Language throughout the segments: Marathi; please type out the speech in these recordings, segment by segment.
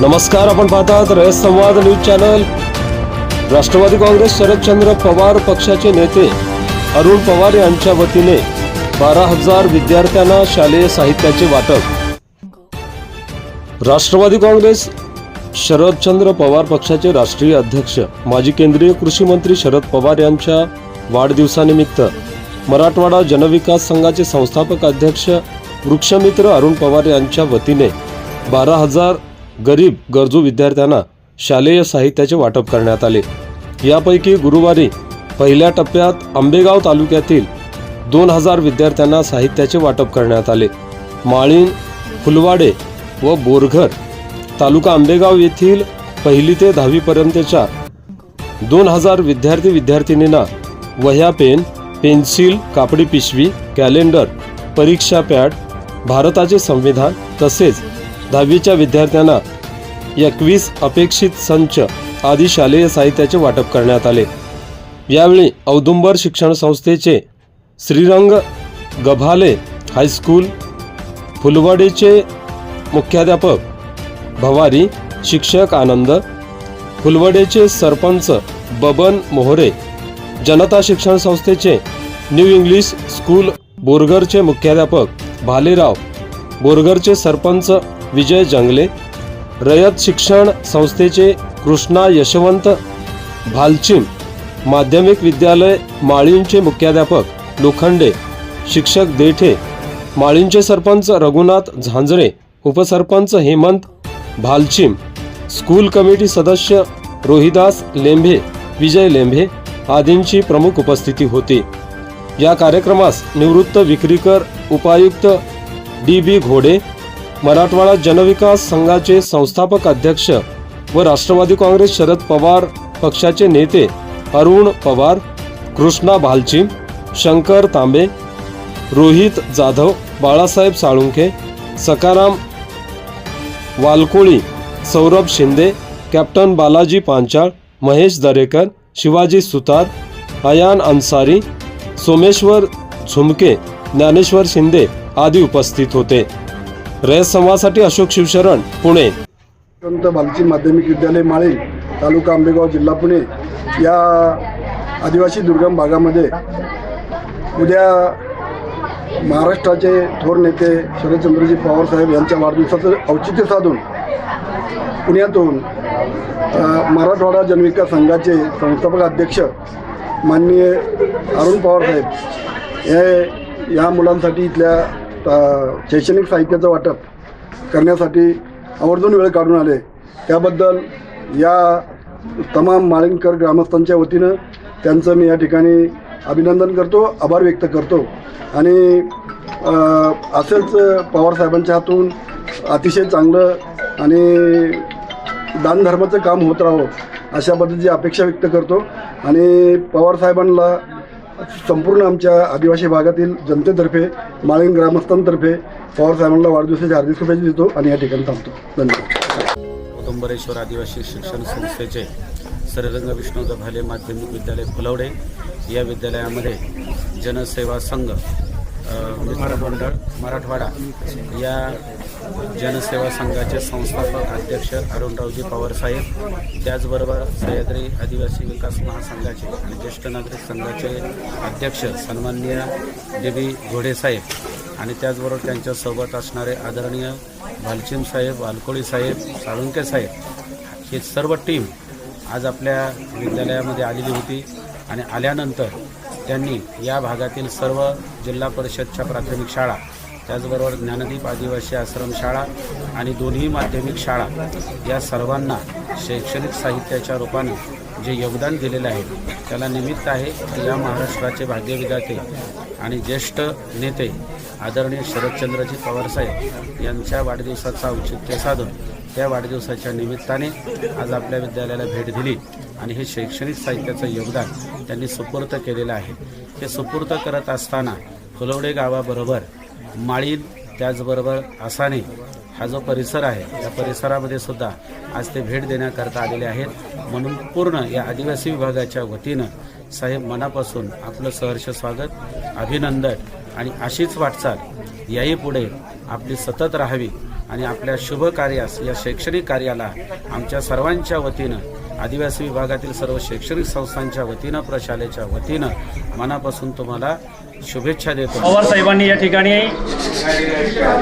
नमस्कार आपण पाहतात Rayat Samvad news channel. Rashtrawadi Congress Sharadchandra Pawar पक्षाचे नेते अरुण पवार यांच्या वतीने बारा हजार विद्यार्थ्यांना शालेय साहित्याचे वाटप. राष्ट्रवादी काँग्रेस शरदचंद्र पवार पक्षाचे राष्ट्रीय अध्यक्ष माजी केंद्रीय कृषी मंत्री शरद पवार यांच्या वाढदिवसानिमित्त मराठवाडा जनविकास संघाचे संस्थापक अध्यक्ष वृक्षमित्र अरुण पवार यांच्या वतीने बारा हजार गरीब गरजू विद्यार्थ्यांना शालेय साहित्याचे वाटप करण्यात आले. यापैकी गुरुवारी पहिल्या टप्प्यात आंबेगाव तालुक्यातील दोन हजार विद्यार्थ्यांना साहित्याचे वाटप करण्यात आले. माळीण फुलवाडे व बोरघर तालुका आंबेगाव येथील पहिली ते दहावीपर्यंतच्या दोन हजार विद्यार्थी विद्यार्थिनींना वह्या पेन पेन्सिल कापडी पिशवी कॅलेंडर परीक्षा पॅड भारताचे संविधान तसेच दहावीच्या विद्यार्थ्यांना एकवीस अपेक्षित संच आदी शालेय साहित्याचे वाटप करण्यात आले. यावेळी औदुंबर शिक्षण संस्थेचे श्रीरंग गभाले हायस्कूल फुलवाडीचे मुख्याध्यापक भवारी शिक्षक आनंद फुलवडेचे सरपंच बबन मोहरे जनता शिक्षण संस्थेचे न्यू इंग्लिश स्कूल बोरगरचे मुख्याध्यापक भालेराव बोरगरचे सरपंच विजय जंगले रयत शिक्षण संस्थेचे कृष्णा यशवंत भालचिम माध्यमिक विद्यालय माळींचे मुख्याध्यापक लोखंडे शिक्षक देठे माळींचे सरपंच रघुनाथ झांजरे उपसरपंच हेमंत भालचिम स्कूल कमिटी सदस्य रोहिदास लेंभे विजय लेंभे आदींची प्रमुख उपस्थिती होती. या कार्यक्रमास निवृत्त विक्रीकर उपायुक्त डी बी घोडे मराठवाडा जनविकास संघाचे संस्थापक अध्यक्ष व राष्ट्रवादी काँग्रेस शरद पवार पक्षाचे नेते अरुण पवार कृष्णा भालचिम शंकर तांबे रोहित जाधव बाळासाहेब साळुंखे सकाराम वालकोळी सौरभ शिंदे कॅप्टन बालाजी पांचाळ महेश दरेकर शिवाजी सुतार अयान अन्सारी सोमेश्वर झुमके ज्ञानेश्वर शिंदे आदी उपस्थित होते. रयत संवादसाठी अशोक शिवशरण पुणे. संत बालची माध्यमिक विद्यालय माळी तालुका आंबेगाव जिल्हा पुणे या आदिवासी दुर्गम भागामध्ये उद्या महाराष्ट्राचे थोर नेते शरदचंद्रजी पवार साहेब यांच्या वाढदिवसाचं औचित्य साधून पुण्यातून मराठवाडा जनविकास संघाचे संस्थापक अध्यक्ष माननीय अरुण पवार साहेब हे या मुलांसाठी इथल्या शैक्षणिक साहित्याचं वाटप करण्यासाठी आवर्जून वेळ काढून आले. त्याबद्दल या तमाम माळिंगकर ग्रामस्थांच्या वतीनं त्यांचं मी या ठिकाणी अभिनंदन करतो आभार व्यक्त करतो. आणि अ, असंच पवारसाहेबांच्या हातून अतिशय चांगलं आणि दानधर्माचं काम होत राहावं अशा पद्धतीची अपेक्षा व्यक्त करतो. आणि पवारसाहेबांना संपूर्ण आमच्या आदिवासी भागातील जनतेतर्फे माळीन ग्रामस्थांतर्फे पवारसाहेबांना वाढदिवसाच्या हार्दिक शुभेच्छा देतो आणि या ठिकाणी थांबतो. धन्यवाद. औदुंबरेश्वर आदिवासी शिक्षण संस्थेचे श्रीरंग विष्णू गभाले माध्यमिक विद्यालय फुलवडे या विद्यालयामध्ये जनसेवा संघ अ, म्हणजे मित्रमंडळ मराठवाडा या जनसेवा संघाचे संस्थापक अध्यक्ष अरुणरावजी पवार साहेब त्याचबरोबर सह्याद्री आदिवासी विकास महासंघाचे आणि ज्येष्ठ नागरिक संघाचे अध्यक्ष सन्माननीय डी बी आणि त्याचबरोबर त्यांच्यासोबत असणारे आदरणीय भालचिम साहेब वालकोळी साहेब साळुंके साहेब ही सर्व टीम आज आपल्या विद्यालयामध्ये आलेली होती आणि आल्यानंतर त्यांनी या भागातील सर्व जिल्हा परिषदच्या प्राथमिक शाळा त्याचबरोबर ज्ञानदीप आदिवासी आश्रमशाळा आणि दोन्ही माध्यमिक शाळा या सर्वांना शैक्षणिक साहित्याच्या रूपाने जे योगदान दिलेलं आहे त्याला निमित्त आहे की या महाराष्ट्राचे भाग्यविधाते आणि ज्येष्ठ नेते आदरणीय शरदचंद्रजी पवारसाहेब यांच्या वाढदिवसाचं औचित्य साधून त्या वाढदिवसाच्या निमित्ताने आज आपल्या विद्यालयाला भेट दिली आणि हे शैक्षणिक साहित्याचं योगदान त्यांनी सुपूर्त केलेलं आहे. हे सुपूर्त करत असताना फुलवडे गावाबरोबर माळीन त्याचबरोबर आसाने हा जो परिसर आहे या परिसरामध्ये सुद्धा आज ते भेट देण्याकरता आलेले आहेत. म्हणून पूर्ण या आदिवासी विभागाच्या वतीनं साहेब मनापासून आपलं सहर्ष स्वागत अभिनंदन आणि अशीच वाटचाल याही पुढे आपली सतत राहावी आणि आपल्या शुभ कार्यास या शैक्षणिक कार्याला आमच्या सर्वांच्या वतीनं आदिवासी विभागातील सर्व शैक्षणिक संस्थांच्या वतीनं प्रशालेच्या वतीनं मनापासून तुम्हाला शुभेच्छा देतो. पवार साहेबांनी या ठिकाणी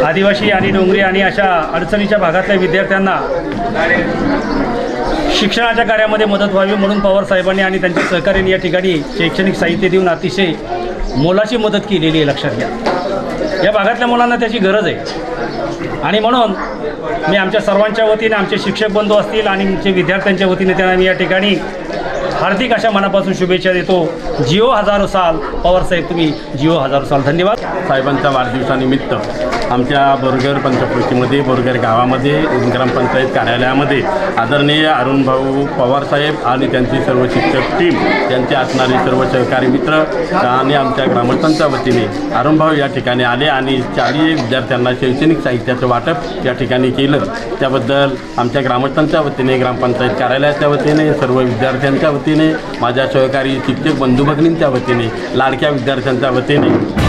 आदिवासी आणि डोंगरी आणि अशा अडचणीच्या भागातल्या विद्यार्थ्यांना शिक्षणाच्या कार्यामध्ये मदत व्हावी म्हणून पवार साहेबांनी आणि त्यांच्या सहकार्याने या ठिकाणी शैक्षणिक साहित्य देऊन अतिशय मोलाची मदत केलेली आहे लक्षात घ्या. या भागातल्या मुलांना त्याची गरज आहे. आणि म्हणून मी आमच्या सर्वांच्या वतीने आमचे शिक्षक बंधू असतील आणि आमचे विद्यार्थ्यांच्या वतीने त्यांना मी या ठिकाणी हार्दिक अशा मनापासून शुभेच्छा देतो. जिओ हजारो साल पवार साहेब तुम्ही जिओ हजारो साल. धन्यवाद. साहेबांच्या वाढदिवसानिमित्त आमच्या बोरगर पंचकृतीमध्ये बोरगर गावामध्ये ग्रामपंचायत कार्यालयामध्ये आदरणीय अरुणभाऊ पवारसाहेब आणि त्यांची सर्व शिक्षक टीम त्यांचे असणारे सर्व सहकारी मित्र आणि आमच्या ग्रामस्थांच्या वतीने अरुणभाऊ या ठिकाणी आले आणि चाळीस विद्यार्थ्यांना शैक्षणिक साहित्याचं वाटप या ठिकाणी केलं. त्याबद्दल आमच्या ग्रामस्थांच्या वतीने ग्रामपंचायत कार्यालयाच्या वतीने सर्व विद्यार्थ्यांच्या वतीने माझ्या सहकारी शिक्षक बंधू भगिनींच्या वतीने लाडक्या विद्यार्थ्यांच्या वतीने